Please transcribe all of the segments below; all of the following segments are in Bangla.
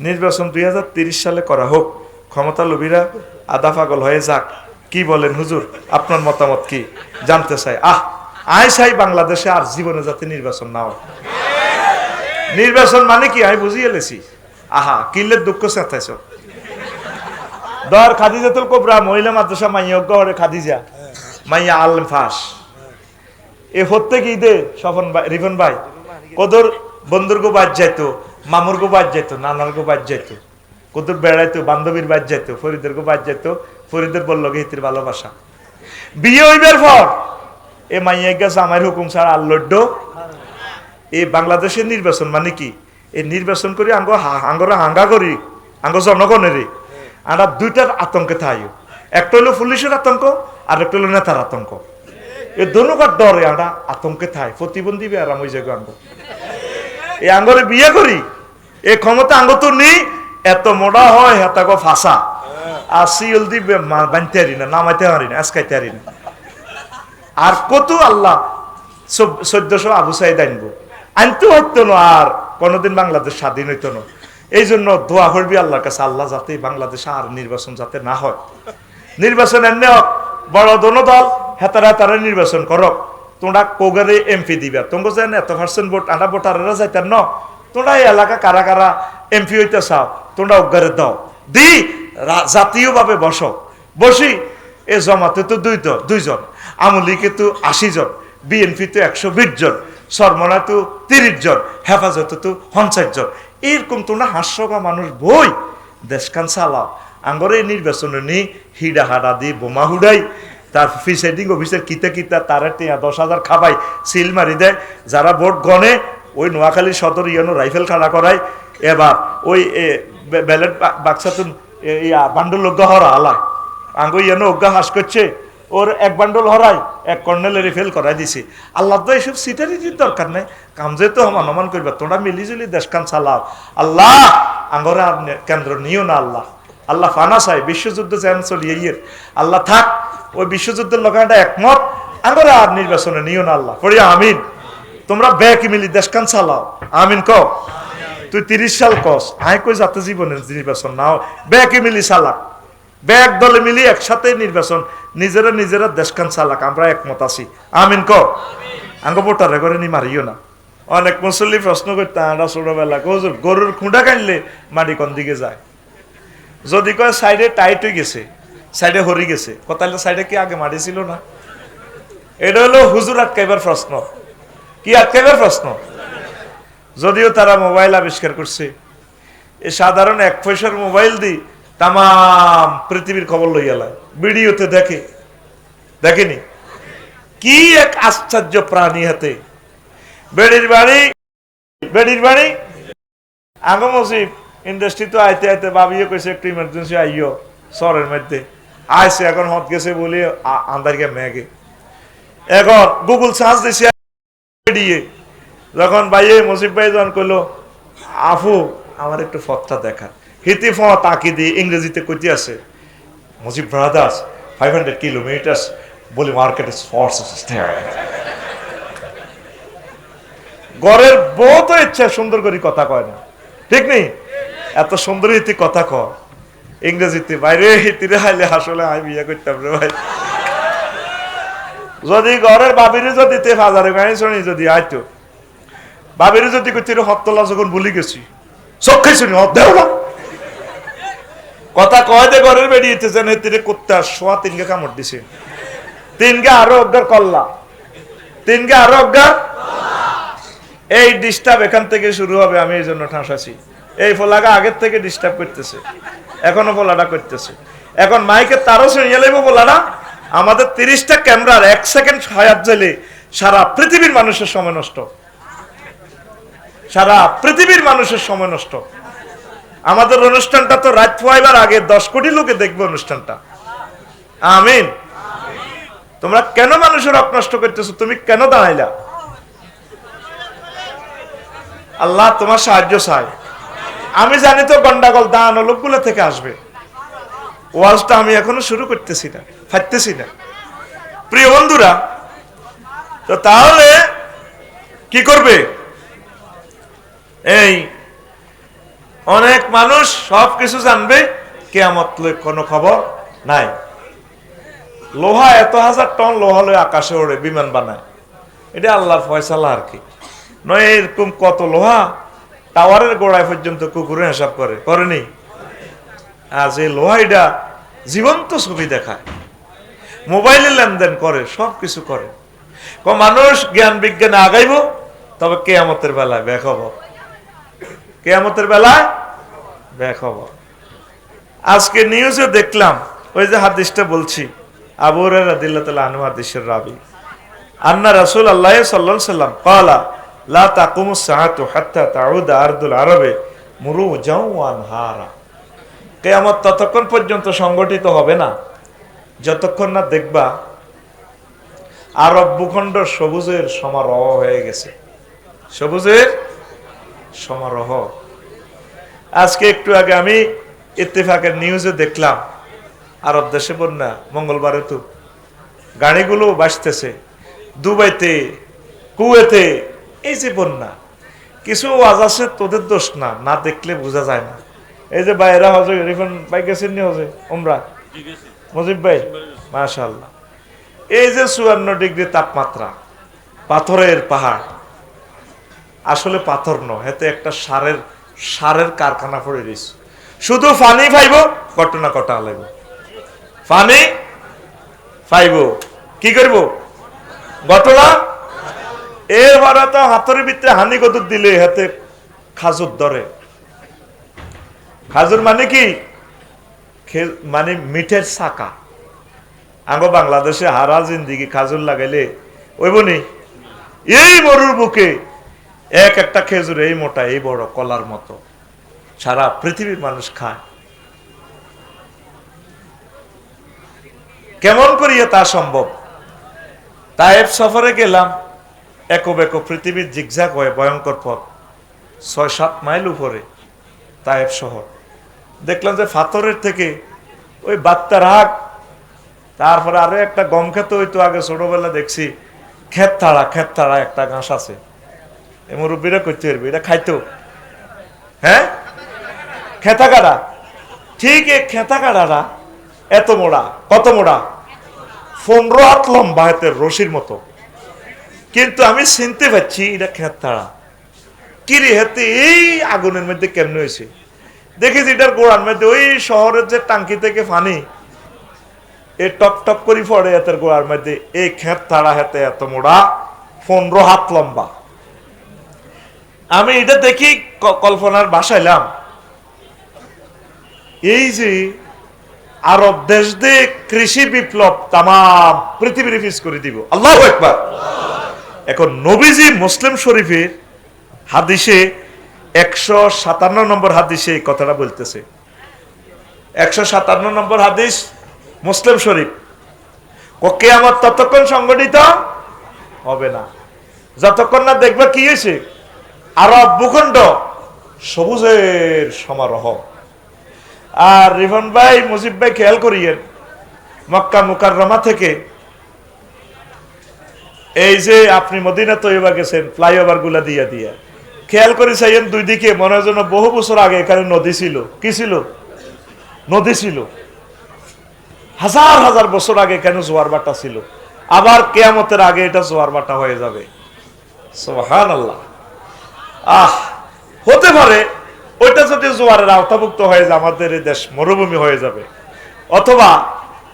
নির্বাচন দুই সালে করা হোক ক্ষমতা লোভীরা আদা হয়ে যাক। কি বলেন হুজুর? আপনার মতামত কি? জানতে চাই। আহ আয় চাই বাংলাদেশে আর জীবনে যাতে নির্বাচন না নির্বাচন মানে কি? আমি বুঝিয়ে লেছি। আহা কিল্লের দুঃখ চেঁচাইছ দর খাদিজাতুল কোবরা, মহিলা মাদ্রাসা মাইয়া গড়ে খাদিজা, মাইয়া আলম ফাস। এ হতে কি দে স্বপন ভাই, রিপন ভাই, কদর বন্ধুর গো বাদ যাইতো মামুর গো বাদ যাইতো নানার গো বাদ যাইতো কদর বেড়াইতো, বান্ধবীর বাদ যাইতো ফরিদের গো বাদ যাইতো ফরিদের বলল হিতির ভালোবাসা। বিয়ে হইবার পর এ মাইয়া গেছে আমার হুকুম ছাড়া আল্লড্ড এই বাংলাদেশের নির্বাচন মানে কি? এই নির্বাচন করি আঙ্গ আঙ্গরা হাঙ্গা করি, আঙ্গ জনগণের আমরা দুইটার আতঙ্কে থাই একটা হলো পুলিশের আতঙ্ক, আর একটা হলো নেতার আতঙ্ক। এই দনুকার ডরে আমরা আতঙ্কে থাই, প্রতিবন্ধী আরাম হয়ে যাবে আঙ্গ। এই আঙ্গরে বিয়ে করি এই ক্ষমতা আঙ্গ তো নেই এত মোড়া হয় হেতাগো ফাঁসা। আর সিএল দি বানতে হারি না নামাইতে হারি না আজকাইতে হারি না। আর কত আল্লাহ চোদ্দশো আবু সাইদ আনব। আনতে হইতো না আর কোনোদিন বাংলাদেশ স্বাধীন হইতো না। এই জন্য দোয়া করবি আল্লাহর কাছে আল্লাহ যাতে বাংলাদেশে আর নির্বাচন যাতে না হয়। নির্বাচন এমনি হোক বড় দোনো দল হেতারা তারা নির্বাচন করক। তোমরা কোগারে এমপি দিবা। তোমরা যেন এত পার্সেন্ট ভোট আটা ভোটারেরা যাইতেন ন, তোমরা এই এলাকা কারা কারা এমপি হইতে চাও, তোমরা অজ্ঞারে দাও। দি জাতীয়ভাবে বসো। বসি, এ জমাতে তো দুই দল, দুইজন আমলিকে তো আশি জন বিএনপি তো একশো বিশ জন সরমনা তো তিরিশ জন, হেফাজত তো পঞ্চাশ জন। এরকম তোমরা হাস্যকা মানুষ বই। দেশখান চালাও। আঙ্গরে নির্বাচনে নি হিডা হাডা দি, বোমা হুডাই। তার প্রিসাইডিং অফিসার কিতা কিতা তারা টিয়া দশ হাজার খাবাই সিল মারি দেয়। যারা ভোট গনে ওই নোয়াখালী সদর ইয়ানো রাইফেল খাড়া করায়। এবার ওই ব্যালেট বাক্সাতুন ইয়া, বান্ডল অজ্ঞা হরা আলায়। আঙ্গো ইয়ানো অজ্ঞা হাস করছে। ওর এক বান্ডল হরাই এক কর্নেলের ফেল করাই দিছে। আল্লাহ তো এইসব সিটারিটির দরকার নাই। কাম যেহেতু হমান হমান করবা তোমরা মিলিজুলি দেশখান চালাও। আল্লাহ! আঙ্গরে কেন্দ্র নিও না আল্লাহ। আল্লাহ ফানা চাই বিশ্বযুদ্ধ যেন চলিয়ে আল্লাহ থাক, ওই বিশ্বযুদ্ধের লোকাটা একমত। আঙ্গরে আর নির্বাচনে নিও না আল্লাহ। পড়ি, আমিন। তোমরা ব্যাক মিলি দেশখান চালাও। আমিন ক তুই তিরিশ সাল কস, আয় কই যাতে জীবনের নির্বাচন নাও ব্যাক মিলি চালাক। ব্যাগ দলে মিলি একসাথে নির্বাচন, নিজেরা নিজেরা দেশখান চালাক। আমরা একমত আছি। আমিন ক আঙ্গ ভোটারে করে নি মারিও না। অনেক মুসল্লি প্রশ্ন করতে আমরা ছোটবেলা গরুর খুঁড়া কাটলে মাটি কোন দিকে যায়? যদি কয় সাইডে টাইট হয়ে গেছে, সাইডে হরি গেছে কোথায় সাইডে কি আগে মাটি ছিল না? এটা হলো হুজুর আটকাইবার প্রশ্ন। কি আটকাইবার প্রশ্ন? যদিও তারা মোবাইল আবিষ্কার করছে, এ সাধারণ এক পয়সার মোবাইল দি তাম পৃথিবীর খবর লইয়ালায় ভিডিওতে দেখে। দেখেনি? কি এক আশ্চর্য প্রাণী হাতে। বেড়ির বাড়ি বেড়ির বাড়ি আগো মসিব ইন্ডাস্ট্রি তো আইতে আইতে ভাবিও কইছে একটু ইমার্জেন্সি আইও, শহরের মধ্যে। আইসে এখন হত গেছে বলে আ- আন্দার গে মেঘে। এখন গুগল সার্চ দিছে, দিয়ে। যখন ভাইয়ে মুসিব ভাই যখন কইলো আফু আমার একটু ফতটা দেখা হিতি ফ তাকি দিয়ে ইংরেজিতে কইতে আছে Mujib brothers five hundred kilometres বলি মার্কেট ফোর্স গড়ের বহুত ইচ্ছা সুন্দর করে কথা কয় না। ঠিক নেই? এত সুন্দর হিতি কথা কয় ইংরেজিতে বাইরে হিতিরে হাইলে আসলে আমি বিয়ে করতাম রে ভাই। যদি ঘরের বাবিরে যদি তে হাজারে গাড়ি শুনি যদি আইতো, বাবিরে যদি কইতে হত্তলা যখন ভুলি গেছি, চোখে শুনি হত দেও না। কথা কয় দে ঘরের বেরিয়েছে যেন তিরে করতে আর শোয়া তিনকে কামড় দিছে। তিনকে আরও অজ্ঞার কল্লা। তিনকে আরও অজ্ঞার। এই ডিস্টার্ব এখান থেকে শুরু হবে, আমি এই জন্য ঠাঁসাছি। এই ফোলাগা আগের থেকে ডিস্টার্ব করতেছে। এখনও ফোলাটা করতেছে। এখন মাইকে তারও শুনিয়ে লাগবো আমাদের তিরিশটা ক্যামেরার এক সেকেন্ড হায়াত জেলে সারা পৃথিবীর মানুষের সময় নষ্ট। সারা পৃথিবীর মানুষের সময় নষ্ট। আমাদের অনুষ্ঠানটা তো রাত পোয়াইবার আগে দশ কোটি লোকে দেখবে অনুষ্ঠানটা। আমিন। তোমরা কেন মানুষের হক নষ্ট করতেছো? তুমি কেন দাঁড়াইলা? আল্লাহ তোমার সাহায্য চাই আমি জানি তো গন্ডাগোল দান লোকগুলো থেকে আসবে। ওয়াজটা আমি এখনও শুরু করতেছি না, ফাটতেছি না। প্রিয় বন্ধুরা, তো তাহলে কি করবে? এই অনেক মানুষ সব কিছু জানবে, কেয়ামত কোনো খবর নাই। লোহা এত হাজার টন লোহা লই আকাশে ওড়ে, বিমান বানায়। এটা আল্লাহর ফয়সালা আর কি। নয় এরকম কত লোহা টাওয়ারের গোড়ায় পর্যন্ত কুকুরে হিসাব করে করেনি আজ এই লোহা এটা জীবন্ত ছবি দেখায়। মোবাইলে লেনদেন করে সব কিছু করে। ক মানুষ জ্ঞান বিজ্ঞানে আগাইব, তবে কেয়ামতের বেলায় বেখবর কেয়ামতের বেলায় বেখবর আজকে নিউজে দেখলাম, ওই যে হাদিসটা বলছি, আবু রাদিল্লাহ তাআলা আনহু হাদিসের রাবি। আন্না রাসুল আল্লাহ সাল্লাম ক্বালা লা আরদুল আরবে আনহারা। কেয়ামত ততক্ষণ পর্যন্ত সংগঠিত হবে না। যতক্ষণ না দেখবা আরব ভূখণ্ড সবুজের সমারোহ হয়ে গেছে। সবুজের সমারোহ। আজকে একটু আগে আমি ইত্তেফাকের নিউজে দেখলাম, আরব দেশে বন্যা, মঙ্গলবারে তো গাড়িগুলো বাসতেছে দুবাইতে, কুয়েতে এই যে বন্যা কিছু ওয়াজ আছে তোদের দোষ না না দেখলে বোঝা যায় না। এই যে বাইরা হজে রিফান ভাই গেছেন নি হজে? ওমরা মজিব ভাই? মাশাল্লাহ এই যে চুয়ান্ন ডিগ্রি তাপমাত্রা পাথরের পাহাড়। আসলে পাথর নয় এতে একটা সারের সারের কারখানা পড়ে রয়েছে। শুধু ফানি ফাইব ঘটনা কটা লাগব? Funny five. কি করব? ঘটনা? ভাড়া তো হাতের ভিতরে হানি কদুর দিলে হাতে খাজুর ধরে। খাজুর মানে কি? মানে মিঠের সাকা আঙ্গ বাংলাদেশে হারা জিন্দিগি খাজুর লাগাইলে, ওই বনি, এই মরুর বুকে এক একটা খেজুর এই মোটা, এই বড় কলার মতো সারা পৃথিবীর মানুষ খায়। কেমন করিয়ে তা সম্ভব? তাইফ সফরে গেলাম। একো বেকো পৃথিবীর জিগজাগ হয়ে ভয়ঙ্কর পথ। ছয়, সাত মাইল উপরে তাইফ শহর। দেখলাম যে ফাতরের থেকে ওই বাত্তার হাক তারপরে আরও একটা গম খেত হইতো আগে ছোটবেলা দেখছি। ক্ষেত তাড়া ক্ষেত তাড়া একটা ঘাস আছে। এই মুরব্বীরা করতে পারবে, এটা খাইতো। হ্যাঁ? খেতা কাটা ঠিক এই খেতা কাটাটা এত মোড়া, কত মোড়া? পনেরো হাত লম্বা হাতের রশির মতো। কিন্তু আমি চিনতে পারছি এটা খেত তাড়া কিরে হাতে, এই আগুনের মধ্যে কেমনে হয়েছে দেখেছি এটার গোড়ার মধ্যে ওই শহরের যে টাঙ্কি থেকে ফানি এ টপ টপ করে পড়ে এতের গোড়ার মধ্যে এই খেত তাড়া হাতে এত মোড়া, পনেরো হাত লম্বা। আমি এটা দেখি কল্পনার বাসাইলাম এই যে আরব দেশ দিয়ে কৃষি বিপ্লব তাম পৃথিবীর ফিস করে দিব। আল্লাহ একবার এখন নবীজি মুসলিম শরীফের হাদিসে একশো সাতান্ন নম্বর হাদিসে এই কথাটা বলতেছে। একশো সাতান্ন নম্বর হাদিস মুসলিম শরীফ। ওকে আমার ততক্ষণ সংগঠিত হবে না। যতক্ষণ না দেখবে কি হয়েছে? আরব ভূখণ্ড সবুজের সমারোহ। আর রিফন ভাই, মুজিব ভাই খেয়াল করিয়েন, মক্কা মুকাররমা থেকে এই যে আপনি মদিনা তৈবা গেছেন, ফ্লাইওভারগুলা দিয়া দিয়া। খেয়াল করে চাইয়েন দুই দিকে, মনে যেন বহু বছর আগে এখানে নদী ছিল। কি ছিল? নদী ছিল। হাজার হাজার বছর আগে কেন জোয়ার বাটা ছিল। আবার কেয়ামতের আগে এটা জোয়ার বাটা হয়ে যাবে। সোহান আল্লাহ আহ, হতে পারে ওইটা যদি জোয়ারের আওতাভুক্ত হয়ে যায়, আমাদের দেশ মরুভূমি হয়ে যাবে। অথবা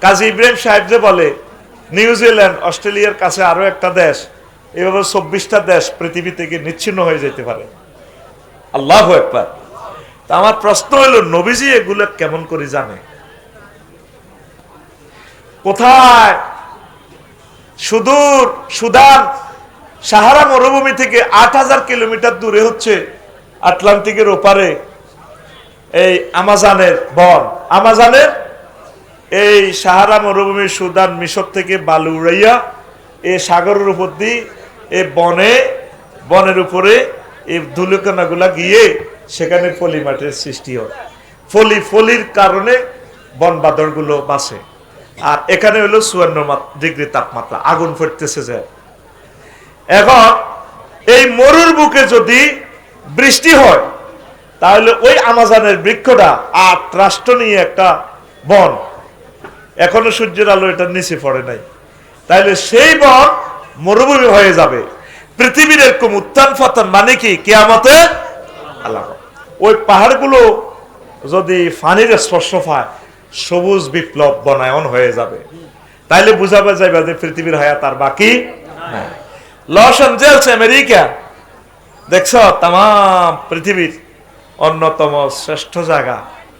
কাজী ইব্রাহিম সাহেব যে বলে নিউজিল্যান্ড অস্ট্রেলিয়ার কাছে আরও একটা দেশ, এভাবে চব্বিশটা দেশ পৃথিবী থেকে নিচ্ছিন্ন হয়ে যেতে পারে। আল্লাহ একবার তা আমার প্রশ্ন হলো, নবীজি এগুলো কেমন করে জানে? কোথায়? সুদূর, সুদান, সাহারা মরুভূমি থেকে আট হাজার কিলোমিটার দূরে হচ্ছে আটলান্টিকের ওপারে এই আমাজানের বন। আমাজানের এই সাহারা মরুভূমি সুদান মিশর থেকে বালু উড়াইয়া এই সাগরের উপর দিয়ে এই বনে, বনের উপরে এই ধুলিকণাগুলা গিয়ে সেখানে ফলি মাটির সৃষ্টি হয়। ফলি ফলির কারণে বন বাদরগুলো বাসে আর এখানে হলো চুয়ান্ন ডিগ্রি তাপমাত্রা, আগুন ফুটতেছে যায় এখন এই মরুর বুকে যদি বৃষ্টি হয়, তাহলে ওই আমাজানের বৃক্ষটা আট রাষ্ট্র নিয়ে একটা বন। এখনও সূর্যের আলো এটার নিচে পড়ে নাই। তাইলে সেই বন মরুভূমি হয়ে যাবে। পৃথিবীর এরকম উত্থান পতন মানে কি? কেয়ামতে আল্লাহ। ওই পাহাড়গুলো যদি ফানির স্পর্শ পায়, সবুজ বিপ্লব বনায়ন হয়ে যাবে। তাইলে বুঝাবে যাবে যে পৃথিবীর হায়াত আর বাকি লস অ্যাঞ্জেলস আমেরিকা, দেখছ তাম পৃথিবীর অন্যতম শ্রেষ্ঠ জায়গা।